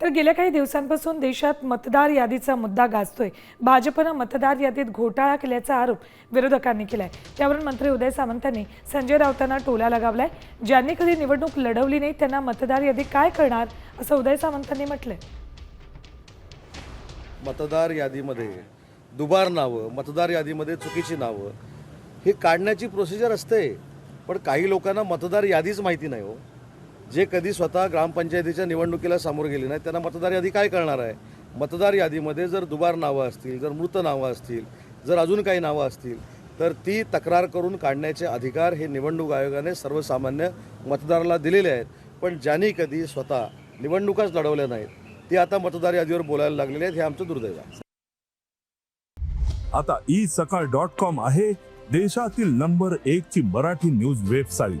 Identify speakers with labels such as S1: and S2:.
S1: तर गेल्या काही दिवसांपासून देशात मतदार यादीचा मुद्दा गाजतोय. भाजपनं मतदार यादीत घोटाळा केल्याचा आरोप विरोधकांनी केलाय. त्यावरून मंत्री उदय सामंतांनी संजय राऊतांना टोला लगावलाय. ज्यांनी कधी निवडणूक लढवली नाही त्यांना मतदार यादी काय करणार असं उदय सामंतांनी म्हटलंय.
S2: मतदार यादीमध्ये दुबार नावं मतदार यादीमध्ये चुकीची नावं हे काढण्याची प्रोसिजर असते. पण काही लोकांना मतदार यादीच माहिती नाही हो. जे कधी स्वतः ग्रामपंचायतीच्या निवडणुकीला सामोरं गेले नाही त्यांना मतदार यादी काय करणार आहे? मतदार यादीमध्ये जर दुबार नावं असतील जर मृत नावं असतील जर अजून काही नावं असतील तर ती तक्रार करून काढण्याचे अधिकार हे निवडणूक आयोगाने सर्वसामान्य मतदाराला दिलेले आहेत. पण ज्यांनी कधी स्वतः निवडणुकाच लढवल्या नाहीत ते आता मतदार यादीवर बोलायला लागलेले आहेत हे आमचं दुर्दैव आहे.
S3: आता ई सकाळ डॉट कॉम आहे देशातील नंबर एक ची मराठी न्यूज वेबसाईट.